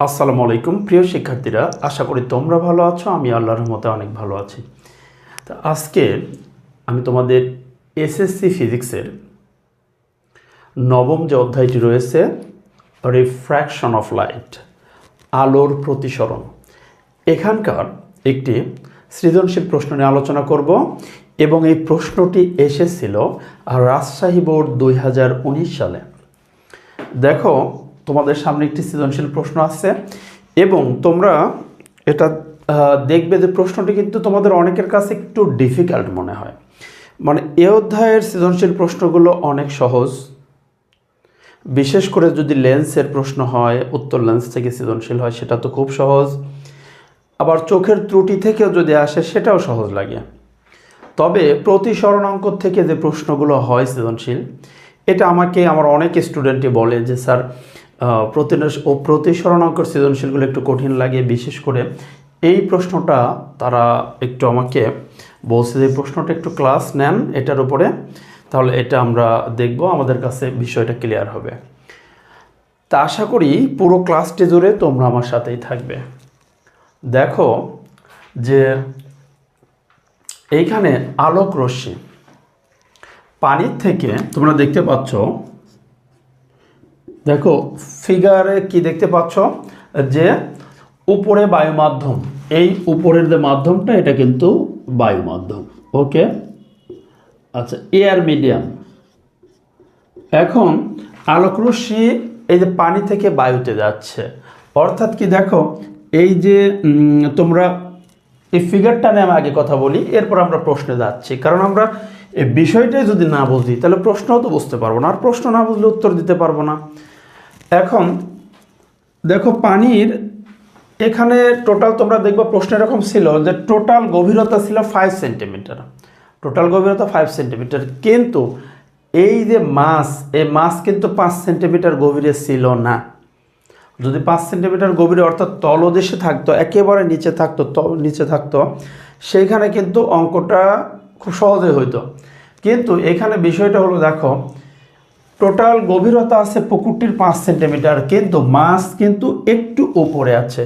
আসসালামু আলাইকুম। প্রিয় শিক্ষার্থীরা, আশা করি তোমরা ভালো আছো, আমি আল্লাহর রহমতে অনেক ভালো আছি। তো আজকে আমি তোমাদের এসএসসি ফিজিক্সের নবম যে অধ্যায়টি রয়েছে রিফ্র্যাকশন অফ লাইট আলোর প্রতিসরণ। এখানকার একটি সৃজনশীল প্রশ্ন নিয়ে আলোচনা করব এবং এই প্রশ্নটি এসেছিল রাজশাহী বোর্ড দুই হাজার উনিশ সালে। দেখো তোমাদের সামনে একটি সৃজনশীল প্রশ্ন আছে। এবং তোমরা এটা দেখবে যে প্রশ্নটি কিন্তু তোমাদের অনেকের কাছে একটু ডিফিকাল্ট মনে হয়। মানে এ অধ্যায়ের সৃজনশীল প্রশ্নগুলো অনেক সহজ। বিশেষ করে যদি লেন্সের প্রশ্ন হয়, উত্তর লেন্স থেকে সৃজনশীল হয়, সেটা তো খুব সহজ। আবার চোখের ত্রুটি থেকেও যদি আসে, সেটাও সহজ লাগে। তবে প্রতিসরণাঙ্ক থেকে যে প্রশ্নগুলো হয় সৃজনশীল, এটা আমাকে, আমার অনেক স্টুডেন্টই বলে যে, স্যার ও প্রতিসরণাঙ্কর সৃজনশীলগুলো একটু কঠিন লাগে, বিশেষ করে এই প্রশ্নটা তারা একটু আমাকে বলছে যে প্রশ্নটা একটু ক্লাস নেন এটার উপরে, তাহলে এটা আমরা দেখব, আমাদের কাছে বিষয়টা ক্লিয়ার হবে। তা আশা করি পুরো ক্লাসটি জুড়ে তোমরা আমার সাথেই থাকবে। দেখো যে এইখানে আলোক রশ্মি, পানির থেকে তোমরা দেখতে পাচ্ছ দেখো ফিগারে কি দেখতে পাচ্ছ? যে উপরে বায়ু মাধ্যম এই উপরের যে মাধ্যমটা, এটা কিন্তু বায়ু মাধ্যম ওকে আচ্ছা এয়ার মিডিয়াম এখন আলোক রশ্মি এই যে পানি থেকে বায়ুতে যাচ্ছে। অর্থাৎ কি দেখো, এই যে তোমরা এই ফিগারটা নিয়ে আমি আগে কথা বলি, এরপর আমরা প্রশ্নে যাচ্ছি। কারণ আমরা এই বিষয়টাই যদি না বুঝি, তাহলে প্রশ্নও তো বুঝতে পারব না। আর প্রশ্ন না বুঝলে উত্তর দিতে পারব না। এখন দেখো পানির এখানে টোটাল তোমরা দেখব প্রশ্ন এরকম ছিল যে টোটাল গভীরতা ছিল ফাইভ সেন্টিমিটার টোটাল গভীরতা ফাইভ সেন্টিমিটার কিন্তু এই যে মাছ এই মাছ কিন্তু পাঁচ সেন্টিমিটার গভীরে ছিল না। যদি পাঁচ সেন্টিমিটার গভীরে অর্থাৎ তলদেশে থাকতো, একেবারে নিচে থাকতো নিচে থাকতো, সেইখানে কিন্তু অঙ্কটা খুব সহজে হইতো। কিন্তু এখানে বিষয়টা হলো, দেখো টোটাল গভীরতা আছে পুকুরটির পাঁচ সেন্টিমিটার কিন্তু মাছ কিন্তু একটু উপরে আছে।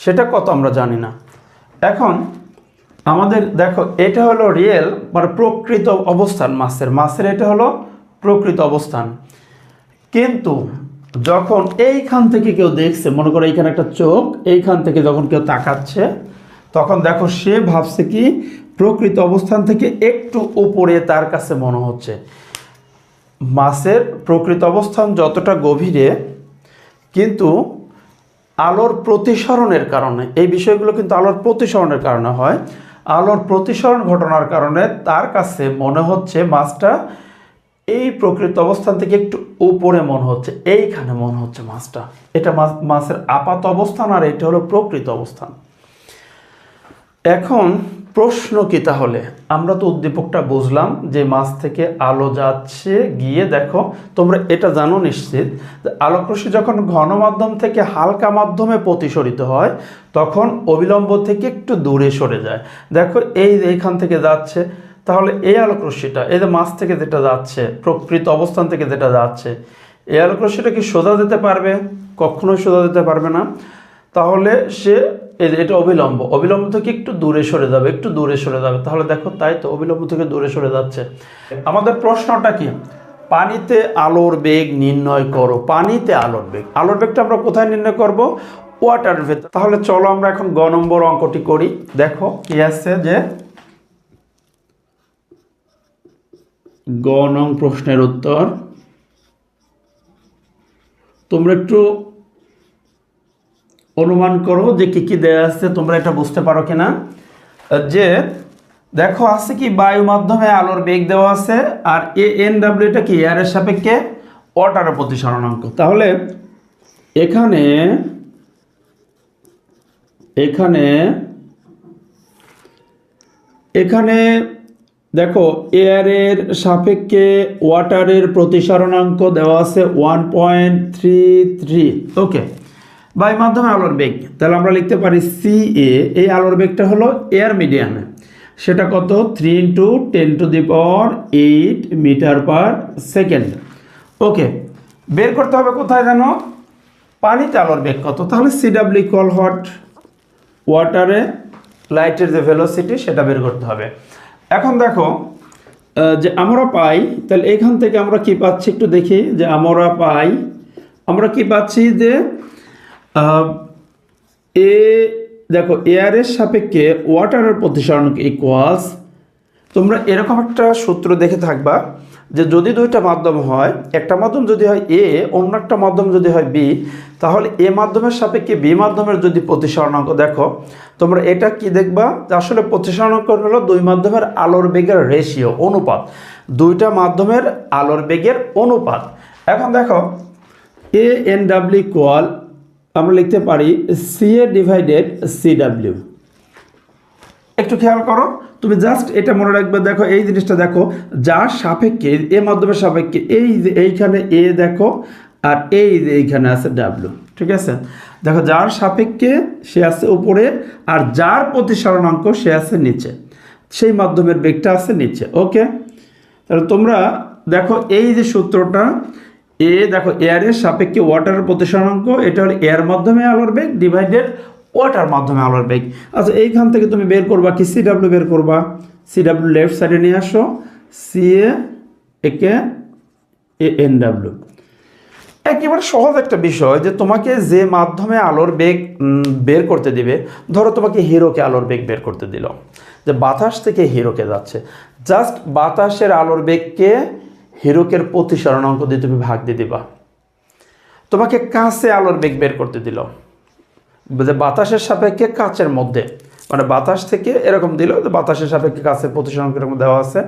সেটা কত আমরা জানি না। এখন আমাদের দেখো, এটা হলো রিয়েল মানে প্রকৃত অবস্থান মাছের। মাছের এটা হলো প্রকৃত অবস্থান। কিন্তু যখন এইখান থেকে কেউ দেখছে, মনে করো এইখানে একটা চোখ, এইখান থেকে যখন কেউ তাকাচ্ছে, তখন দেখো সে ভাবছে কি, প্রকৃত অবস্থান থেকে একটু উপরে তার কাছে মনে হচ্ছে। মাছের প্রকৃত অবস্থান যতটা গভীরে, কিন্তু আলোর প্রতিসরণের কারণে, এই বিষয়গুলো কিন্তু আলোর প্রতিসরণের কারণে হয়। আলোর প্রতিসরণ ঘটনার কারণে তার কাছে মনে হচ্ছে মাছটা এই প্রকৃত অবস্থান থেকে একটু উপরে মনে হচ্ছে, এইখানে মনে হচ্ছে মাছটা। এটা মাছ, মাছের আপাত অবস্থান আর এটা হলো প্রকৃত অবস্থান। এখন প্রশ্ন কি তাহলে? আমরা তো উদ্দীপকটা বুঝলাম যে মাছ থেকে আলো যাচ্ছে, গিয়ে দেখো, তোমরা এটা জানো নিশ্চিত, যে আলোকরশ্মি যখন ঘন মাধ্যম থেকে হালকা মাধ্যমে প্রতিসরিত হয়, তখন অবিলম্ব থেকে একটু দূরে সরে যায়। দেখো, এই এইখান থেকে যাচ্ছে, তাহলে এই আলোকরশ্মিটা, এই যে মাছ থেকে যেটা যাচ্ছে, প্রকৃত অবস্থান থেকে যেটা যাচ্ছে, এই আলোকরশ্মিটা কি সোজা যেতে পারবে? কখনোই সোজা যেতে পারবে না। তাহলে সে এটা অবিলম্ব। অবিলম্ব থেকে একটু দূরে সরে যাবে, একটু দূরে সরে যাবে। তাহলে দেখো, তাই তো, অবিলম্ব থেকে দূরে সরে যাচ্ছে। আমাদের প্রশ্নটা কি? পানিতে আলোর বেগ নির্ণয় করো। পানিতে আলোর বেগ। আলোর বেগটা আমরা কোথায় নির্ণয় করব? ওয়াটার ভেতর তাহলে চলো আমরা এখন গ নম্বর অঙ্কটি করি। দেখো, কি আছে যে, গ নং প্রশ্নের উত্তর। তোমরা একটু অনুমান করো যে কি কি দেয়া আছে, তোমরা এটা বুঝতে পারো কিনা? যে দেখো, আছে কি বায়ু মাধ্যমে আলোর বেগ দেওয়া আছে, আর এ এন ডাব্লিউ এটা কি এয়ারের সাপেক্ষে ওয়াটারের প্রতিসরণাঙ্ক তাহলে এখানে এখানে এখানে দেখো এয়ারের সাপেক্ষে ওয়াটারের প্রতিসরণাঙ্ক দেওয়া আছে one point three three okay বায়ু মাধ্যমে আলোর বেগ। তাহলে আমরা লিখতে পারি সি এ এই আলোর বেগটা হলো এয়ার মিডিয়ামে সেটা কত? Three into ten to the power eight metre per second okay বের করতে হবে কোথায় জানো পানিতে আলোর বেগ কত? তাহলে সিডাব্লিউ কল হট ওয়াটারে লাইটের যে ভেলোসিটি সেটা বের করতে হবে। এখন দেখো যে আমরা পাই, তাহলে এখান থেকে আমরা কি পাচ্ছি একটু দেখি, যে আমরা পাই, আমরা কি পাচ্ছি যে এ দেখো এয়ারের সাপেক্ষে ওয়াটারের প্রতিসরণ ইকুয়ালস তোমরা এরকম একটা সূত্র দেখে থাকবা যে যদি দুইটা মাধ্যম হয়, একটা মাধ্যম যদি হয় এ অন্য একটা মাধ্যম যদি হয় বি তাহলে এ মাধ্যমের সাপেক্ষে বি মাধ্যমের যদি প্রতিসরণাঙ্ক দেখো, তোমরা এটা কি দেখবা? যে আসলে প্রতিসরণাঙ্ক হলো দুই মাধ্যমের আলোর বেগের রেশিও অনুপাত। দুইটা মাধ্যমের আলোর বেগের অনুপাত। এখন দেখো এ এন ডাব্লিউ কোয়াল আমরা লিখতে পারি C A divided C W একটু খেয়াল করো, তুমি জাস্ট এটা মনে রাখবে, দেখো এই জিনিসটা দেখো, যার সাপেক্ষে এ মাধ্যমের সাপেক্ষে, এই যে এইখানে এ দেখো, আর এই যে এইখানে আছে ডাব্লু ঠিক আছে? দেখো, যার সাপেক্ষে সে আছে উপরে, আর যার প্রতিসরণাঙ্ক সে আছে নিচে। সেই মাধ্যমের বেগটা আছে নিচে ওকে তাহলে তোমরা দেখো এই যে সূত্রটা এ দেখো এয়ারের সাপেক্ষে ওয়াটারের প্রতিসরণাঙ্ক এটা হলো এয়ার মাধ্যমে আলোর বেগ ডিভাইডেড ওয়াটার মাধ্যমে আলোর বেগ। আচ্ছা এইখান থেকে তুমি বের করবা কি? সি ডাব্লিউ বের করবা। সি ডাব্লিউ লেফট সাইডে নিয়ে আসো। সি এ একে এ এন ডাব্লিউ একেবারে সহজ একটা বিষয় যে তোমাকে যে মাধ্যমে আলোর বেগ বের করতে দিবে, ধরো তোমাকে হিরোকে আলোর বেগ বের করতে দিল। যে বাতাস থেকে হিরোকে যাচ্ছে। জাস্ট বাতাসের আলোর বেগকে হিরোকের প্রতিসরণাঙ্ক দিয়ে তুমি ভাগ দিয়ে দিবা। তোমাকে কাঁচে আলোর বেগ বের করতে দিল। বাতাসের সাপেক্ষে কাঁচের মধ্যে মানে বাতাস থেকে এরকম দিল বাতাসের সাপেক্ষে কাছের প্রতিসরণ এরকম দেওয়া আছে।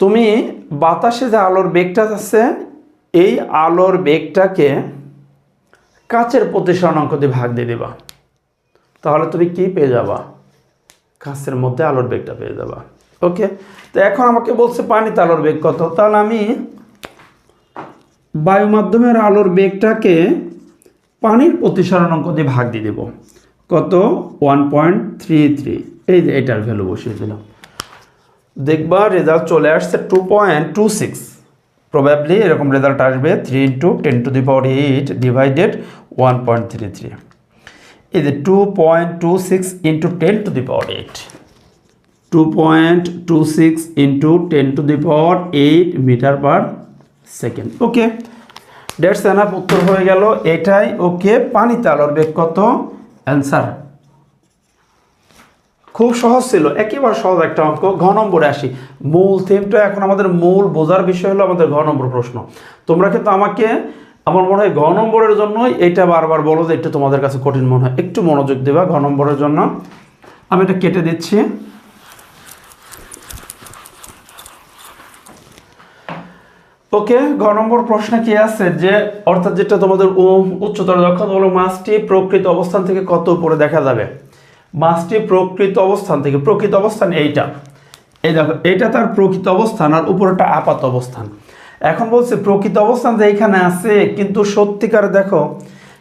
তুমি বাতাসে যে আলোর বেগটা আছে, এই আলোর বেগটাকে কাচের প্রতিসরণাঙ্ক দিয়ে ভাগ দিয়ে দিবা। তাহলে তুমি কি পেয়ে যাবা? কাঁচের মধ্যে আলোর বেগটা পেয়ে যাবা। ওকে তো এখন আমাকে বলছে পানিতে আলোর বেগ কত? তাহলে আমি বায়ু মাধ্যমের আলোর বেগটাকে পানির প্রতিসরণাঙ্ক দিয়ে ভাগ দিয়ে দেব। কত? ওয়ান পয়েন্ট থ্রি থ্রি এই যে এটার ভ্যালু বসিয়ে দিলাম। দেখবা রেজাল্ট চলে আসছে two point two six probably এরকম রেজাল্ট আসবে three into ten to the power eight divided one point three three এই যে two point two six into ten to the power eight two point two six into ten to the power eight metre per second okay that's enough উত্তর হয়ে গেল। এটাই ওকে পানিতে আলোর বেগ খুব সহজ ছিল। একেবারে সহজ একটা অঙ্ক। ঘ নম্বরে আসি। মূল থিমটা এখন আমাদের মূল বোঝার বিষয় হলো আমাদের ঘ নম্বর প্রশ্ন। তোমরা কিন্তু আমাকে, আমার মনে হয় ঘ নম্বরের জন্যই এটা বারবার বলো যে একটু তোমাদের কাছে কঠিন মনে হয়। একটু মনোযোগ দেবা ঘ নম্বরের জন্য। আমি এটা কেটে দিচ্ছি। ওকে ঘ নম্বর প্রশ্নে কি আছে? যে, অর্থাৎ যেটা তোমাদের উচ্চতর দক্ষতা হলো মাছটি প্রকৃত অবস্থান থেকে কত উপরে দেখা যাবে? মাছটি প্রকৃত অবস্থান থেকে, প্রকৃত অবস্থান এইটা। এই দেখো, এইটা তার প্রকৃত অবস্থান আর উপরটা আপাত অবস্থান। এখন বলছে, প্রকৃত অবস্থান যে এইখানে আছে, কিন্তু সত্যিকার দেখো,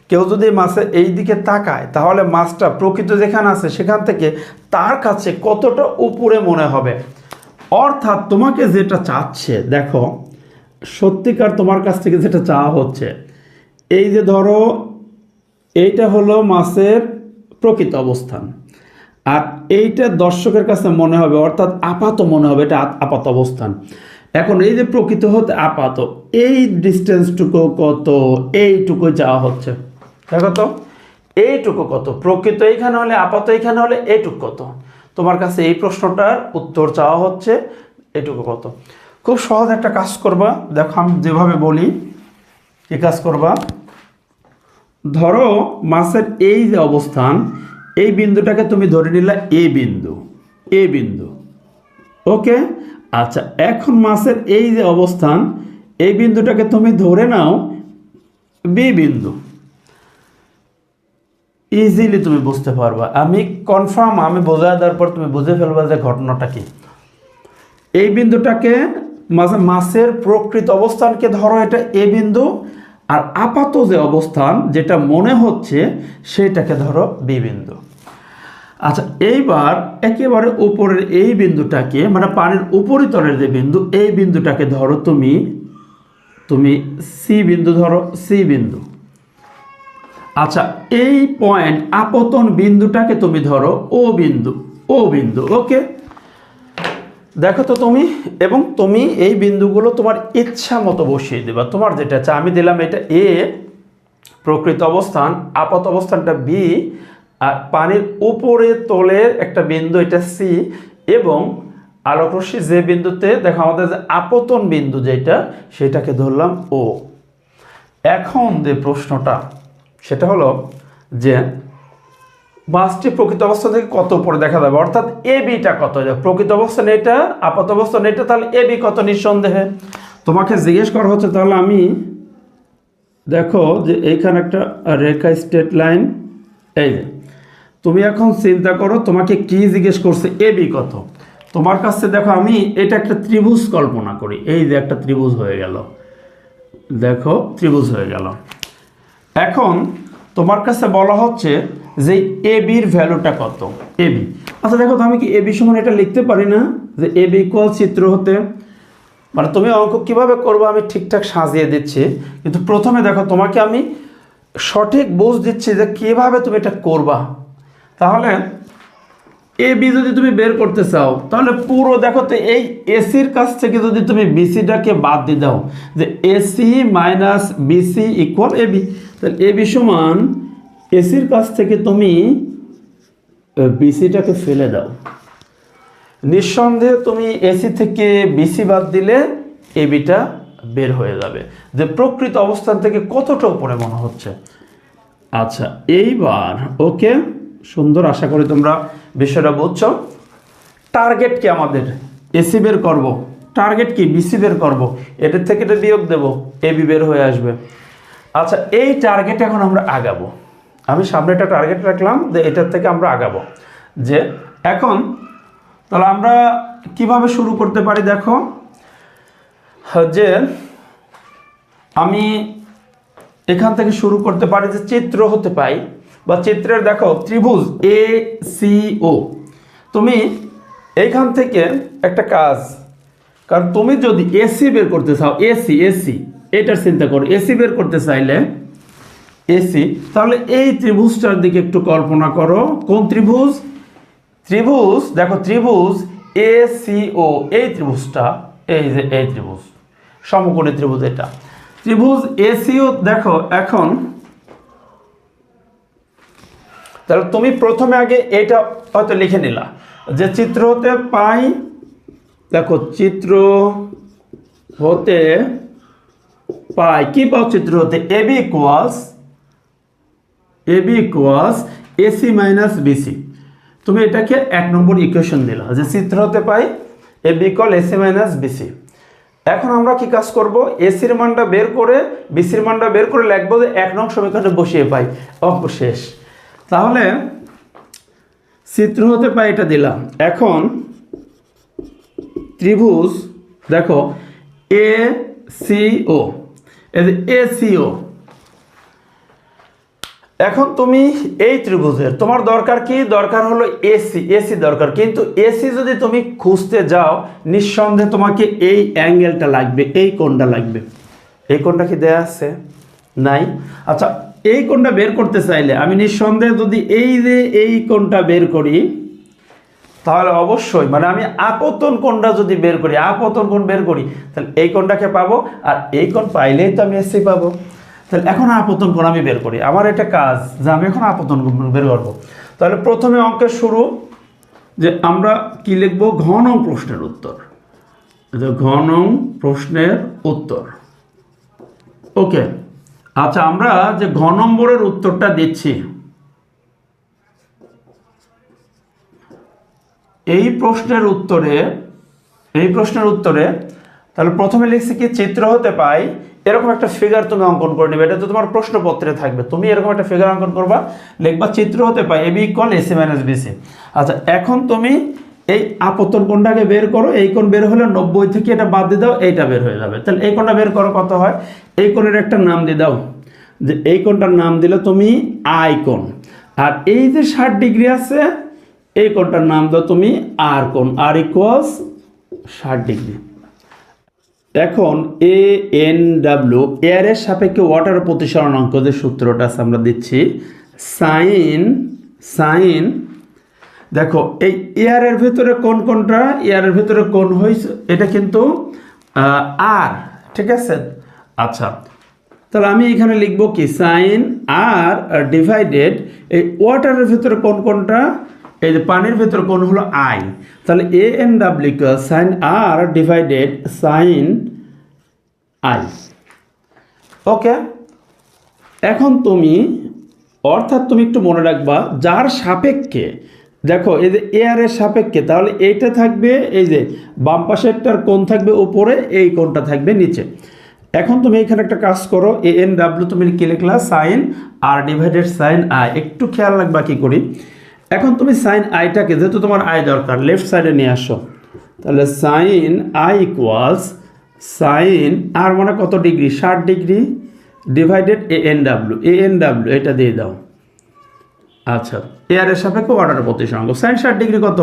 কেউ যদি মাছের এই দিকে তাকায়, তাহলে মাছটা প্রকৃত যেখানে আছে, সেখান থেকে তার কাছে কতটা উপরে মনে হবে? অর্থাৎ তোমাকে যেটা চাচ্ছে, দেখো সত্যিকার তোমার কাছ থেকে যেটা চাওয়া হচ্ছে। এই যে ধরো, এইটা হলো মাছের প্রকৃত অবস্থান। আর এইটা দর্শকের কাছে মনে হবে, অর্থাৎ আপাত মনে হবে, এটা আপাত অবস্থান। এখন এই যে প্রকৃত হতে আপাত, এই ডিস্টেন্সটুকু কত এইটুকু চাওয়া হচ্ছে। দেখো তো, এইটুকু কত? প্রকৃত এইখানে হলে, আপাত এইখানে হলে, এইটুকু কত? তোমার কাছে এই প্রশ্নটার উত্তর চাওয়া হচ্ছে, এইটুকু কত? খুব সহজ একটা কাজ করবা। দেখো আমি যেভাবে বলি, কি কাজ করবা? ধরো মাছের এই যে অবস্থান, এই বিন্দুটাকে তুমি ধরে নিলা এ বিন্দু এ বিন্দু। ওকে? আচ্ছা এখন মাছের এই যে অবস্থান, এই বিন্দুটাকে তুমি ধরে নাও বি বিন্দু। ইজিলি তুমি বুঝতে পারবা। আমি কনফার্ম, আমি বোঝায় দেওয়ার পর তুমি বুঝে ফেলবা যে ঘটনাটা কি। এই বিন্দুটাকে মাছের প্রকৃত অবস্থানকে ধরো এটা এ বিন্দু, আর আপাত যে অবস্থান যেটা মনে হচ্ছে সেটাকে ধরো বি বিন্দু। আচ্ছা এইবার একেবারে উপরের এই বিন্দুটাকে মানে পানির উপরিতলের যে বিন্দু, এই বিন্দুটাকে ধরো তুমি তুমি সি বিন্দু ধরো সি বিন্দু। আচ্ছা এই পয়েন্ট আপতন বিন্দুটাকে তুমি ধরো ও বিন্দু ও বিন্দু ওকে দেখো তো তুমি, এবং তুমি এই বিন্দুগুলো তোমার ইচ্ছা মতো বসিয়ে দেবা। তোমার যেটা আছে আমি দিলাম এটা এ প্রকৃত অবস্থান, আপাত অবস্থানটা বি আর পানির উপরে তলের একটা বিন্দু এটা সি এবং আলোকরশ্মি যে বিন্দুতে, দেখো আমাদের যে আপতন বিন্দু যেটা, সেটাকে ধরলাম ও এখন যে প্রশ্নটা, সেটা হলো যে মাছটি প্রকৃত অবস্থা থেকে কত উপরে দেখা যাবে? অর্থাৎ এ বিটা কত? প্রকৃত অবস্থান এটা, আপাত অবস্থান এটা, তাহলে এ বি কত নিঃসন্দেহে? তোমাকে জিজ্ঞেস করা হচ্ছে, তাহলে আমি দেখো যে এইখানে একটা রেখা স্টেট লাইন এই তুমি এখন চিন্তা করো, তোমাকে কি জিজ্ঞেস করছে? এ বি কত? তোমার কাছে দেখো, আমি এটা একটা ত্রিভুজ কল্পনা করি। এই যে একটা ত্রিভুজ হয়ে গেল। দেখো, ত্রিভুজ হয়ে গেল। এখন তোমার কাছে বলা হচ্ছে যে এ বির ভ্যালুটা কত? A B. আচ্ছা দেখো তো আমি কি এ বি সমান এটা লিখতে পারি না? যে এ বি ইকুয়াল চিত্র হতে? মানে তুমি অঙ্ক কীভাবে করব আমি ঠিকঠাক সাজিয়ে দিচ্ছি। কিন্তু প্রথমে দেখো, তোমাকে আমি সঠিক বুঝ দিচ্ছি যে কীভাবে তুমি এটা করবা। তাহলে এ বি যদি তুমি বের করতে চাও, তাহলে পুরো দেখো তো এই এসির কাছ থেকে যদি তুমি বিসিটাকে বাদ দিয়ে দাও, যে AC minus BC equal A B, তাহলে এ বি সমান এসির কাছ থেকে তুমি বিসিটাকে ফেলে দাও। নিঃসন্দেহে তুমি এসি থেকে বিসি বাদ দিলে এবিটা বের হয়ে যাবে। যে প্রকৃত অবস্থান থেকে কতটা উপরে মনে হচ্ছে। আচ্ছা এইবার ওকে সুন্দর আশা করি তোমরা বিষয়টা বুঝছ। টার্গেট কি আমাদের? এসি বের করব। টার্গেট কি? বিসি বের করব। এটার থেকে এটা বিয়োগ দেব। এবি বের হয়ে আসবে। আচ্ছা এই টার্গেট এখন আমরা আগাবো। আমি সামনে একটা টার্গেট রাখলাম যে এটার থেকে আমরা আগাবো। যে এখন তাহলে আমরা কীভাবে শুরু করতে পারি দেখো? যে আমি এখান থেকে শুরু করতে পারি যে চিত্র হতে পাই বা চিত্রের দেখো ত্রিভুজ এ সি ও তুমি এইখান থেকে একটা কাজ, কারণ তুমি যদি এসি বের করতে চাও এসি এসি এটার চিন্তা করো। এসি বের করতে চাইলে এসি। তাহলে এই ত্রিভুজটার দিকে একটু কল্পনা করো। কোন ত্রিভুজ? ত্রিভুজ, দেখো ত্রিভুজ এ সি ও এই ত্রিভুজটা, এই যে এই ত্রিভুজ, সমকোণী ত্রিভুজ এটা। ত্রিভুজ এসিও দেখো এখন, তাহলে তুমি প্রথমে আগে এটা হয়তো লিখে নিলা, যে চিত্র হতে পাই, দেখো চিত্র হতে পাই, কি পাও? চিত্র হতে AB equals AB equals AC minus BC তুমি এটাকে এক নম্বর ইকুয়েশন দিলা যে চিত্র হতে পাই এ বিকল এসি মাইনাস বিসি এখন আমরা কি কাজ করব? এসির মানটা বের করে বিসির মানটা বের করে লিখব যে এক নং সমীকরণে বসিয়ে পাই। অঙ্ক শেষ তাহলে চিত্র হতে পাই এটা দিলাম। এখন ত্রিভুজ, দেখো এ সি ও এ সিও এখন তুমি এই ত্রিভুজের, তোমার দরকার কি? দরকার হলো এসি এসি দরকার। কিন্তু এসি যদি তুমি খুঁজতে যাও, নিঃসন্দেহে তোমাকে এই অ্যাঙ্গেলটা লাগবে, এই কোণটা লাগবে। এই কোণটা কি দেয়া আছে? নাই। আচ্ছা এই কোণটা বের করতে চাইলে আমি নিঃসন্দেহে যদি এই যে এই কোণটা বের করি, তাহলে অবশ্যই মানে আমি আপতন কোণটা যদি বের করি, আপতন কোণ বের করি, তাহলে এই কোণটাকে পাবো, আর এই কোণ পাইলেই তো আমি এসি পাবো। তাহলে এখন আপতন কোণ আমি বের করি। আমার এটা কাজ যে আমি এখন আপতন বের করব। তাহলে প্রথমে অঙ্কের শুরু যে আমরা কি লিখব? ঘন প্রশ্নের উত্তর। ঘন প্রশ্নের উত্তর। ওকে। আচ্ছা আমরা যে ঘ নম্বরের উত্তরটা দিচ্ছি, এই প্রশ্নের উত্তরে, এই প্রশ্নের উত্তরে তাহলে প্রথমে লিখছি কি? চিত্র হতে পাই এরকম একটা ফিগার তুমি অঙ্কন করে নেবে। এটা তো তোমার প্রশ্নপত্রে থাকবে। তুমি এরকম একটা ফিগার অঙ্কন করবা, লিখবা চিত্র হতে পাই AB equal AC minus BC আচ্ছা এখন তুমি এই আপতন কোণটাকে বের করো, এই কোণ বের হলে নব্বই থেকে এটা বাদ দিয়ে দাও, এইটা বের হয়ে যাবে। তাহলে এই কোণটা বের করো, কত হয়? এই কোণের একটা নাম দিয়ে দাও। যে এই কোণটার নাম দিলে তুমি আই কোণ। আর এই যে ষাট ডিগ্রি আছে, এই কোণটার নাম দাও তুমি আর কোণ। আর ইকুয়ালস ষাট ডিগ্রি। এখন এ এন ডাব্লিউ এয়ারের সাপেক্ষে ওয়াটার প্রতিসরণ অঙ্ক যে সূত্রটা আছে আমরা দিচ্ছি সাইন সাইন দেখো, এই এয়ারের ভেতরে কোন কোনটা? এয়ারের ভেতরে কোন হয়েছে এটা কিন্তু আর ঠিক আছে? আচ্ছা তাহলে আমি এখানে লিখব কি? সাইন আর ডিভাইডেড এই ওয়াটারের ভেতরে কোন কোনটা? এই যে পানির ভেতর কোন হলো আই। তাহলে A N W sine R divided sine I okay? এখন তুমি, অর্থাৎ তুমি একটু মনে রাখবা, যার সাপেক্ষে, দেখো এই যে এয়ারের সাপেক্ষে, তাহলে এইটা থাকবে, এই যে বাম পাশেরটার কোণ থাকবে উপরে, এই কোণটা থাকবে নিচে। এখন তুমি এখানে একটা কাজ করো এ এন ডাব্লিউ তুমি কি লিখলা? Sine R divided sine I একটু খেয়াল রাখবা কি করি। এখন তুমি সাইন আইটাকে যেহেতু তোমার আই দরকার লেফট সাইডে নিয়ে আসো, তাহলে sine I equals sine R মানে কত ডিগ্রি? ষাট degree divided A N W A N W এটা দিয়ে দাও। আচ্ছা এয়ারের সাপেক্ষে ওয়াটার প্রতিসরাঙ্ক সাইন ষাট ডিগ্রি কত?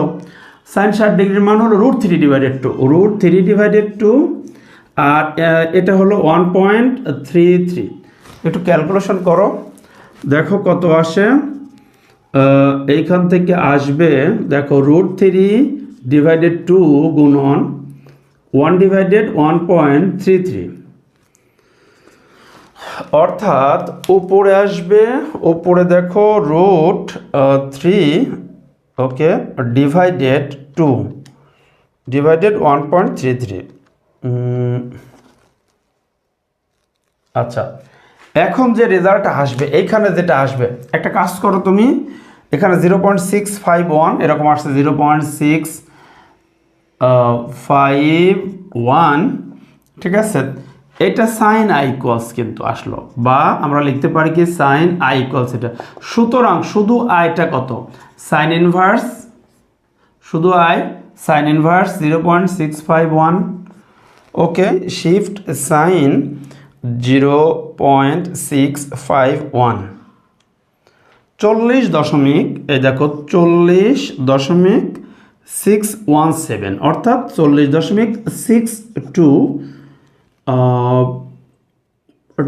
সাইন ষাট ডিগ্রির মান হলো root three divided two root three divided two আর এটা হলো ওয়ান পয়েন্ট থ্রি থ্রি একটু ক্যালকুলেশন করো, দেখো কত আসে। এইখান থেকে আসবে, দেখো রুট থ্রি ডিভাইডেড টু গুণন one divided one point three three অর্থাৎ উপরে আসবে, উপরে দেখো root three okay divided two divided one point three three আচ্ছা। এখন যে রেজাল্ট আসবে, এইখানে যেটা আসবে, একটা কাজ করো তুমি, এখানে zero point six five one এরকম আসছে zero point six five one ঠিক আছে? এটা সাইন আই ইকুয়ালস কিন্তু আসলো, বা আমরা লিখতে পারি কি সাইন আই ইকুয়ালস এটা। সুতরাং শুধু আইটা কত? সাইন ইনভার্স শুধু I sine inverse zero point six five one okay shift sine zero point six five one. চল্লিশ দশমিক, এই দেখো, চল্লিশ দশমিক সিক্স ওয়ান সেভেন, অর্থাৎ চল্লিশ দশমিক সিক্স টু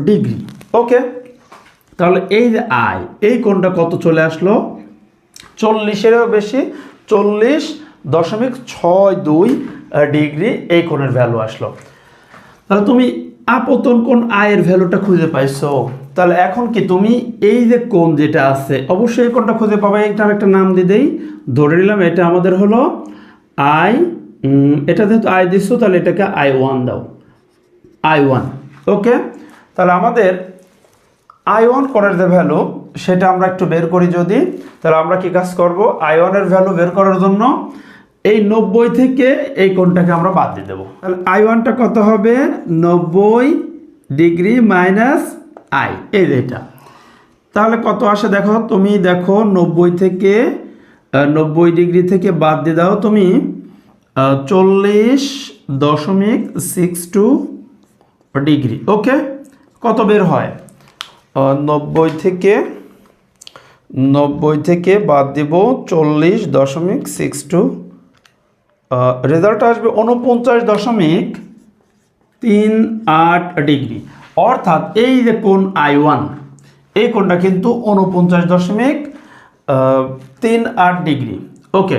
ডিগ্রি। ওকে, তাহলে এই যে আই, এই কোণটা কত চলে আসলো? চল্লিশেরও বেশি, চল্লিশ দশমিক ছয় দুই ডিগ্রি, এই কোণের ভ্যালু আসলো। তাহলে তুমি আপতন কোন আয়ের ভ্যালুটা খুঁজে পাইছো? তাহলে এখন কি তুমি এই যে কোন যেটা আছে, অবশ্যই কোণটা খুঁজে পাবে। এটা একটা নাম দিয়ে দেই। ধরে নিলাম এটা আমাদের হলো আই এটা যেহেতু আই দিচ্ছ তাহলে এটাকে আই ওয়ান দাও। আই ওয়ান ওকে তাহলে আমাদের আই ওয়ান করার যে ভ্যালু সেটা আমরা একটু বের করি যদি। তাহলে আমরা কি কাজ করব? আই ওয়ানের ভ্যালু বের করার জন্য এই নব্বই থেকে এই কোণটাকে আমরা বাদ দিয়ে দেবো। তাহলে আই ওয়ানটা কত হবে? নব্বই ডিগ্রি মাইনাস আই এই এটা। তাহলে কত আসে দেখো? তুমি দেখো নব্বই থেকে নব্বই ডিগ্রি থেকে বাদ দিয়ে দাও তুমি চল্লিশ দশমিক সিক্স টু ডিগ্রি। ওকে? কত বের হয়? নব্বই থেকে নব্বই থেকে বাদ দিব চল্লিশ দশমিক সিক্স টু রেজাল্ট আসবে উনপঞ্চাশ দশমিক তিন আট ডিগ্রি। অর্থাৎ এই যে কোন আই ওয়ান, এই কোণটা কিন্তু উনপঞ্চাশ দশমিক তিন আট ডিগ্রি। ওকে,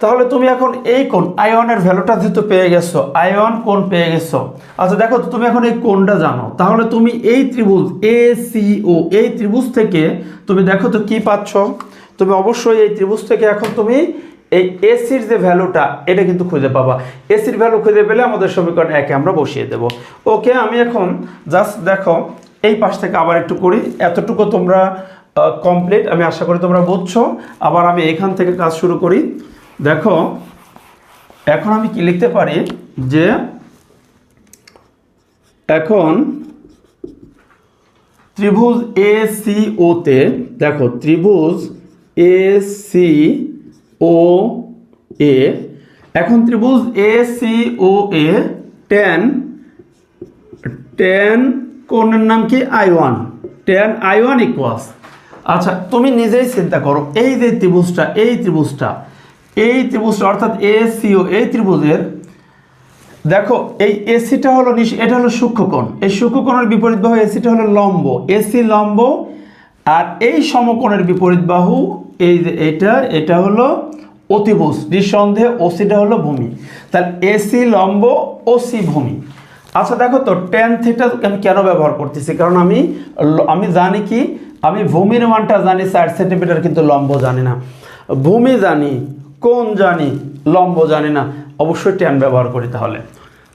তাহলে তুমি এখন এই কোণ আয়নের ভ্যালুটা যেহেতু পেয়ে গেছো আয়ন কোণ পেয়ে গেছো আচ্ছা দেখো তুমি এখন এই কোণটা জানো, তাহলে তুমি এই ত্রিভুজ এ ও এই ত্রিভুজ থেকে তুমি দেখো তো কি পাচ্ছ, তুমি অবশ্যই এই ত্রিভুজ থেকে এখন তুমি এই এসির যে ভ্যালুটা এটা কিন্তু খুঁজে পাবা। এসির ভ্যালু খুঁজে পেলে আমাদের সমীকরণ একে আমরা বসিয়ে দেব। ওকে, আমি এখন জাস্ট দেখো, এই পাশ থেকে আবার একটু করি। এতটুকু তোমরা কমপ্লিট আমি আশা করি তোমরা বুঝছ। আবার আমি এখান থেকে কাজ শুরু করি। দেখো, এখন আমি কি লিখতে পারি? যে এখন ত্রিভুজ এ সি ওতে দেখো, ত্রিভুজ এ সি ও, এ, এখন ত্রিভুজ A C O A tan tan কোণের নাম কি? I one tan I one equals আচ্ছা তুমি নিজেই চিন্তা করো, এই যে ত্রিভুজটা, এই ত্রিভুজটা এই ত্রিভুজটা, অর্থাৎ এ সিও এই ত্রিভুজের, দেখো, এই এসিটা হলো নিশ- এটা হলো সূক্ষ্মকোণ এই সূক্ষ্মকোণের বিপরীত বাহু এসিটা হলো লম্ব। এসি লম্ব, আর এই সমকোণের বিপরীত বাহু এই যে এটা এটা হলো অতিভুজ, নিঃসন্দেহে ওসিটা হলো ভূমি। তাহলে এসি লম্ব ওসি ভূমি। আচ্ছা দেখো তো টেন থিটা আমি কেন ব্যবহার করতেছি? কারণ আমি আমি জানি কি, আমি ভূমির মানটা জানি, ষাট সেন্টিমিটার কিন্তু লম্ব জানি না। ভূমি জানি কোন জানি, লম্ব জানি না। অবশ্যই টেন ব্যবহার করি তাহলে।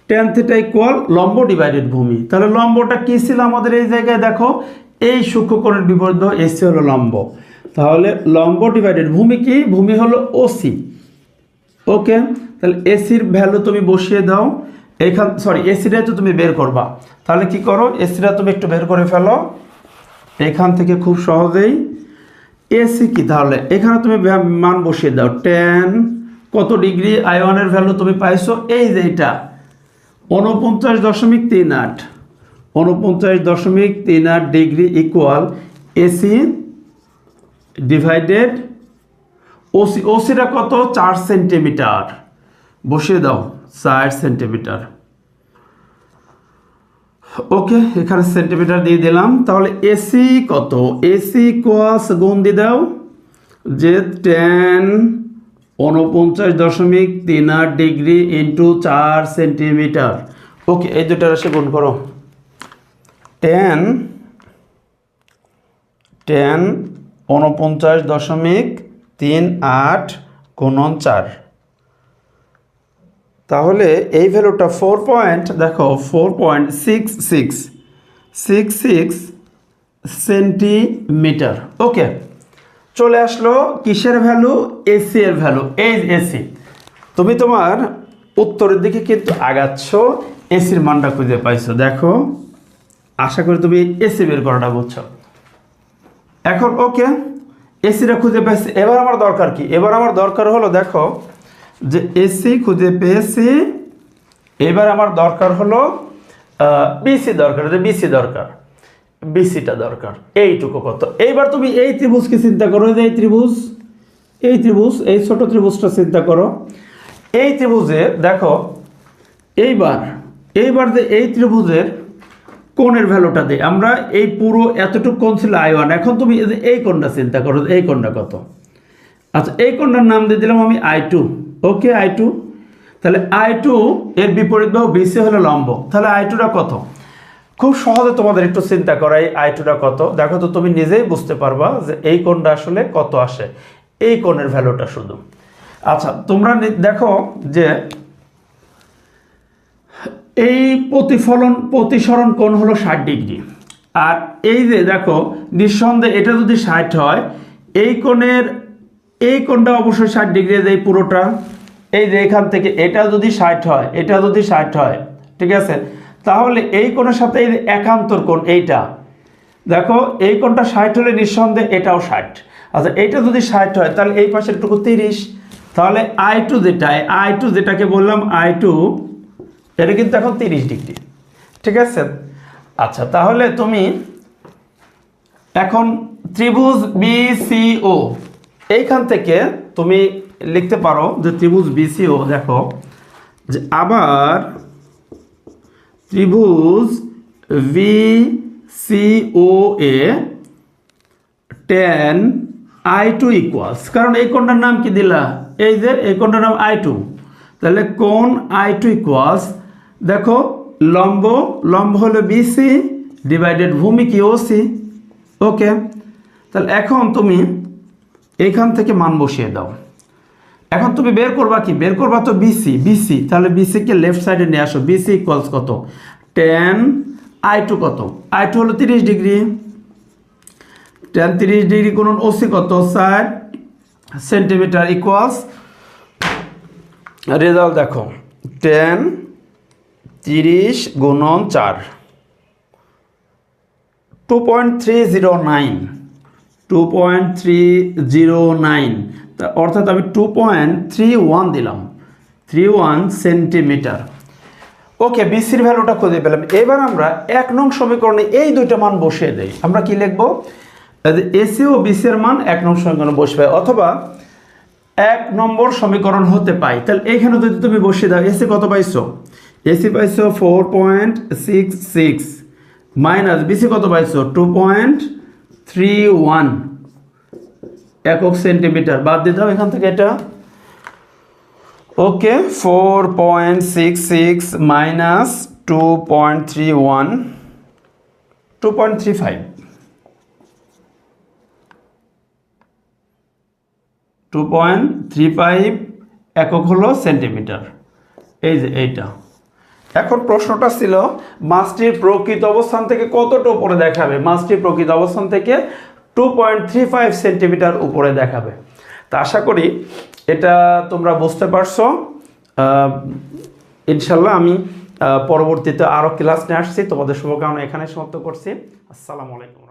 টেন থিটা ইকুয়াল লম্ব ডিভাইডেড ভূমি। তাহলে লম্বটা কী ছিল আমাদের এই জায়গায়? দেখো, এই সূক্ষ্মকোণের বিপরীত এসি হলো লম্ব। তাহলে লম্ব ডিভাইডেড ভূমি কি? ভূমি হলো ওসি ওকে তাহলে এসির ভ্যালু তুমি বসিয়ে দাও। এখান সরি এসিটা তো তুমি বের করবা। তাহলে কি করো? এসিটা তুমি একটু বের করে ফেলো। এখান থেকে খুব সহজেই। এসি কি? তাহলে এখানে তুমি মান বসিয়ে দাও। টেন কত ডিগ্রি আয়নের ভ্যালু তুমি পাইছো? এই যে এটা। উনপঞ্চাশ দশমিক তিন আট। উনপঞ্চাশ দশমিক তিন আট degree equal AC divided OC ওসিটা কত? চার সেন্টিমিটার বসিয়ে দাও, চার সেন্টিমিটার ওকে এখানে সেন্টিমিটার দিয়ে দিলাম। তাহলে এসি কত? এসি কোয়াস গুণ দিয়ে দাও, যে টেন উনপঞ্চাশ দশমিক তিন আট ডিগ্রি ইন্টু চার সেন্টিমিটার ওকে এই দুটো রাশি গুণ করো। টেন টেন উনপঞ্চাশ দশমিক তিন আট গুণন চার। তাহলে এই ভ্যালুটা ফোর পয়েন্ট দেখো four point six six six six centimetre okay চলে আসলো কিসের ভ্যালু? এসি এর ভ্যালু, এই এসি তুমি তোমার উত্তরের দিকে কিন্তু আগাচ্ছ এসির মানটা খুঁজে পাইছো। দেখো, আশা করি তুমি এসি বের করাটা বুঝছ। এখন, ওকে, এসিটা খুঁজে পেয়েছি। এবার আমার দরকার কি? এবার আমার দরকার হলো, দেখো, যে এসি খুঁজে পেয়েছি। এবার আমার দরকার হলো বিসি দরকার যে বিসি দরকার। বিসিটা দরকার, এইটুকু কত? এইবার তুমি এই ত্রিভুজকে চিন্তা করো? যে এই ত্রিভুজ এই ত্রিভুজ, এই ছোট ত্রিভুজটা চিন্তা করো। এই ত্রিভুজে, দেখো, এইবার এইবার যে এই ত্রিভুজের কোণের ভ্যালুটা দিই আমরা এই পুরো এতটুকু কোণ ছিল আই ওয়ান এখন তুমি এই কোণটা চিন্তা করো এই কোণটা কত? আচ্ছা এই কোণটার নাম দিয়ে দিলাম আমি I two okay I two তাহলে আই টু এর বিপরীত বাহু বিসি হলো লম্ব। তাহলে আই টুটা কত? খুব সহজে তোমাদের একটু চিন্তা করা এই আই টুটা কত? দেখো তো তুমি নিজেই বুঝতে পারবা যে এই কোণটা আসলে কত আসে। এই কোণের ভ্যালুটা শুধু। আচ্ছা তোমরা দেখো যে এই প্রতিফলন, প্রতিসরণ কোণ হলো ষাট ডিগ্রি। আর এই যে দেখো, নিঃসন্দেহে এটা যদি ষাট হয়, এই কোণের, এই কোণটা অবশ্যই ষাট ডিগ্রি এই পুরোটা, এই যে এখান থেকে এটা যদি ষাট হয়, এটা যদি ষাট হয়, ঠিক আছে? তাহলে এই কোণের সাথে এই একান্তর কোণ, এইটা। দেখো, এই কোণটা ষাট হলে নিঃসন্দেহে এটাও ষাট। আচ্ছা এইটা যদি ষাট হয়, তাহলে এই পাশের টুকু তিরিশ। তাহলে আই টু যেটা আই টু যেটাকে বললাম আই টু এটা কিন্তু এখন তিরিশ ডিগ্রি। ঠিক আছে? আচ্ছা তাহলে তুমি এখন ত্রিভুজ বিসিও এইখান থেকে তুমি লিখতে পারো যে ত্রিভুজ বিসিও দেখো, যে আবার ত্রিভুজ ভিসিও এ টেন আই টু ইকুয়ালস কারণ এই কোণটার নাম কি দিলা? এই যে, এই কোণটার নাম আই টু তাহলে কোণ আই টু ইকুয়ালস দেখো, লম্ব লম্ব হলো বিসি ডিভাইডেড ভূমি কি ওসি ওকে তাহলে এখন তুমি এখান থেকে মান বসিয়ে দাও। এখন তুমি বের করবা কি? বের করবা তো বিসি বিসি তাহলে বিসিকে লেফট সাইডে নিয়ে আসো। বিসি ইকুয়ালস কত? টেন আই টু কত? আই টু হলো তিরিশ ডিগ্রি। টেন তিরিশ ডিগ্রি কোন ওসি কত? ষাট সেন্টিমিটার ইকুয়ালস রেজাল্ট দেখো টেন তিরিশ গুণন চার। Two point three zero nine two point three zero nine অর্থাৎ আমি টু পয়েন্ট থ্রি ওয়ান দিলাম। থ্রি ওয়ান সেন্টিমিটার ওকে বিসির ভ্যালুটা খুঁজে পেলাম। এবার আমরা এক নং সমীকরণে এই দুইটা মান বসিয়ে দেই। আমরা কি লিখব? এসি ও বিসি এর মান এক নং সমীকরণে বসবে। অথবা এক নম্বর সমীকরণ হতে পাই তাহলে এইখানে যদি তুমি বসিয়ে দাও এসি কত পাইছো? এসি পাইছো four point six six minus BC কত পাইছো? টু পয়েন্ট থ্রি ওয়ান একক সেন্টিমিটার বাদ দিয়ে দাও এখান থেকে এটা। Okay four point six six minus two point three one two point three five two point three five একক হলো সেন্টিমিটার এই যে এইটা। এখন প্রশ্নটা ছিল, মাছটির প্রকৃত অবস্থান থেকে কতটা উপরে দেখাবে? মাছটির প্রকৃত অবস্থান থেকে two point three five centimetre উপরে দেখাবে। তা আশা করি এটা তোমরা বুঝতে পারছ। ইনশাল্লাহ আমি পরবর্তীতে আরও ক্লাস নিয়ে আসছি। তোমাদের শুভকামনা এখানে সমাপ্ত করছি। আসসালামু আলাইকুম।